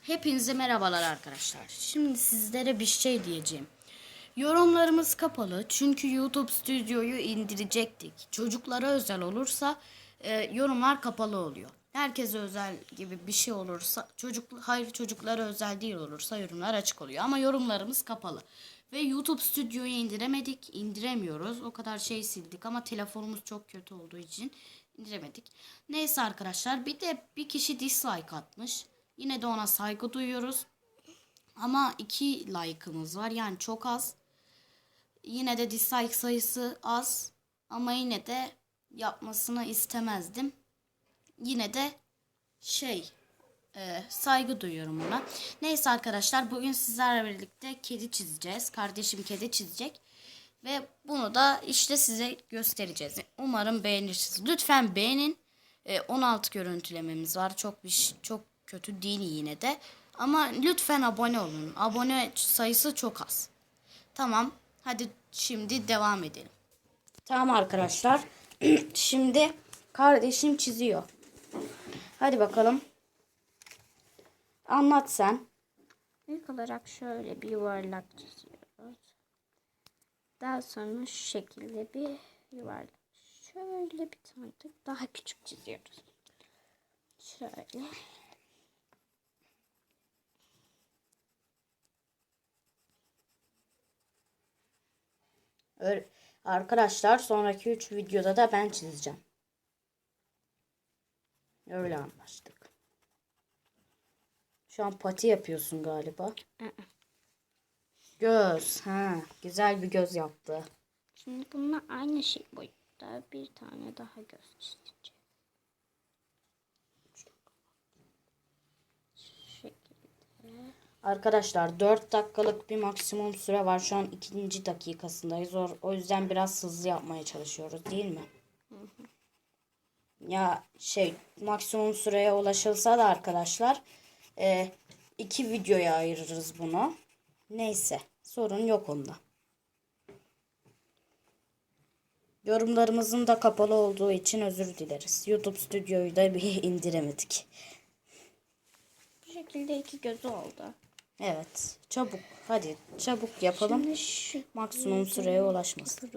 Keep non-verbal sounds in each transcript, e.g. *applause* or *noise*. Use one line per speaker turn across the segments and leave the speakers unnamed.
Hepinize merhabalar arkadaşlar. Şimdi sizlere bir şey diyeceğim. Yorumlarımız kapalı çünkü YouTube Stüdyo'yu indirecektik. Çocuklara özel olursa e, yorumlar kapalı oluyor. Herkese özel gibi bir şey olursa çocuk hayır çocuklara özel değil olursa yorumlar açık oluyor ama yorumlarımız kapalı. Ve YouTube Stüdyo'yu indiremedik, indiremiyoruz. O kadar şey sildik ama telefonumuz çok kötü olduğu için indiremedik. Neyse arkadaşlar bir de bir kişi dislike atmış. Yine de ona saygı duyuyoruz. Ama iki like'ımız var yani çok az. Yine de dislike sayısı az. Ama yine de yapmasını istemezdim. Yine de şey e, saygı duyuyorum ona. Neyse arkadaşlar bugün sizlerle birlikte kedi çizeceğiz. Kardeşim kedi çizecek. Ve bunu da işte size göstereceğiz. Umarım beğenirsiniz. Lütfen beğenin. E, 16 görüntülememiz var. Çok bir çok kötü değil yine de. Ama lütfen abone olun. Abone sayısı çok az. Tamam. Hadi şimdi devam edelim. Tamam arkadaşlar. *clears throat* şimdi kardeşim çiziyor. Hadi bakalım. Anlat sen.
İlk olarak şöyle bir yuvarlak çiziyoruz. Daha sonra şu şekilde bir yuvarlak. Şöyle bir tane daha küçük çiziyoruz. Şöyle.
Öyle- Arkadaşlar sonraki 3 videoda da ben çizeceğim. Öyle anlaştık. Şu an pati yapıyorsun galiba. Göz. Ha, güzel bir göz yaptı.
Şimdi bununla aynı şey boyutta bir tane daha göz çizeceğim. Şu şekilde.
Arkadaşlar 4 dakikalık bir maksimum süre var. Şu an ikinci dakikasındayız. O, yüzden biraz hızlı yapmaya çalışıyoruz değil mi? Ya şey maksimum süreye ulaşılsa da arkadaşlar e, iki videoya ayırırız bunu. Neyse sorun yok onda. Yorumlarımızın da kapalı olduğu için özür dileriz. YouTube stüdyoyu da bir *laughs* indiremedik.
Bu şekilde iki gözü oldu.
Evet çabuk hadi çabuk yapalım.
Şimdi şu
Maksimum süreye ulaşmasın.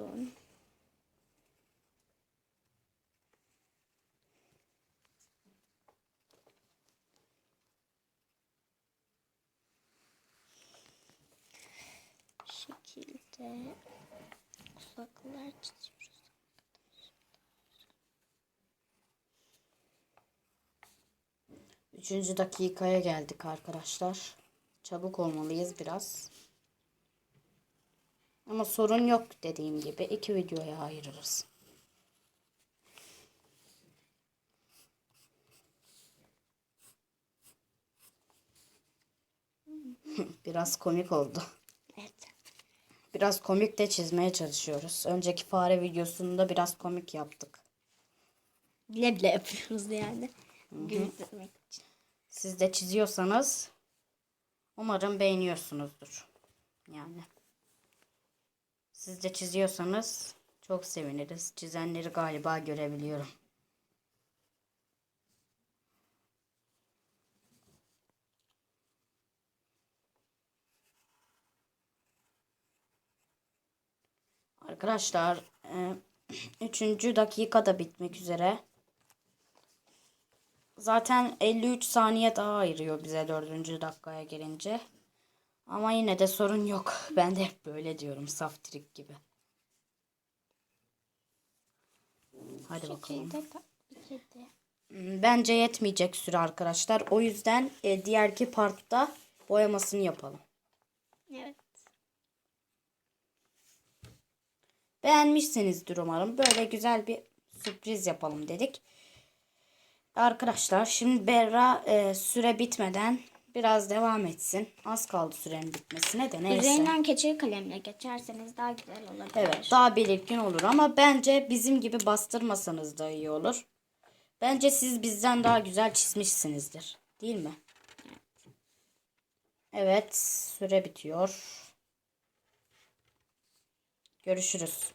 Bu şekilde uzaklar çiziyoruz.
Üçüncü dakikaya geldik arkadaşlar. Çabuk olmalıyız biraz. Ama sorun yok dediğim gibi. iki videoya ayırırız. *laughs* biraz komik oldu.
Evet.
Biraz komik de çizmeye çalışıyoruz. Önceki fare videosunda biraz komik yaptık.
Bile bile yapıyoruz yani. Güldürmek için.
Siz de çiziyorsanız umarım beğeniyorsunuzdur. Yani. Siz de çiziyorsanız çok seviniriz. Çizenleri galiba görebiliyorum. Arkadaşlar, e, *clears throat* üçüncü dakikada bitmek üzere. Zaten 53 saniye daha ayırıyor bize dördüncü dakikaya gelince. Ama yine de sorun yok. *laughs* Ben de hep böyle diyorum saf trik gibi. Hadi bakalım. Hmm, Bence yetmeyecek süre arkadaşlar. O yüzden e, diğerki partta boyamasını yapalım.
Evet.
Beğenmişsinizdir umarım. Böyle güzel bir sürpriz yapalım dedik. Arkadaşlar şimdi Berra e, süre bitmeden biraz devam etsin. Az kaldı sürenin bitmesine de neyse.
Üzerinden keçeli kalemle geçerseniz daha güzel olabilir.
Evet daha belirgin olur ama bence bizim gibi bastırmasanız da iyi olur. Bence siz bizden daha güzel çizmişsinizdir. Değil mi? Evet süre bitiyor. Görüşürüz.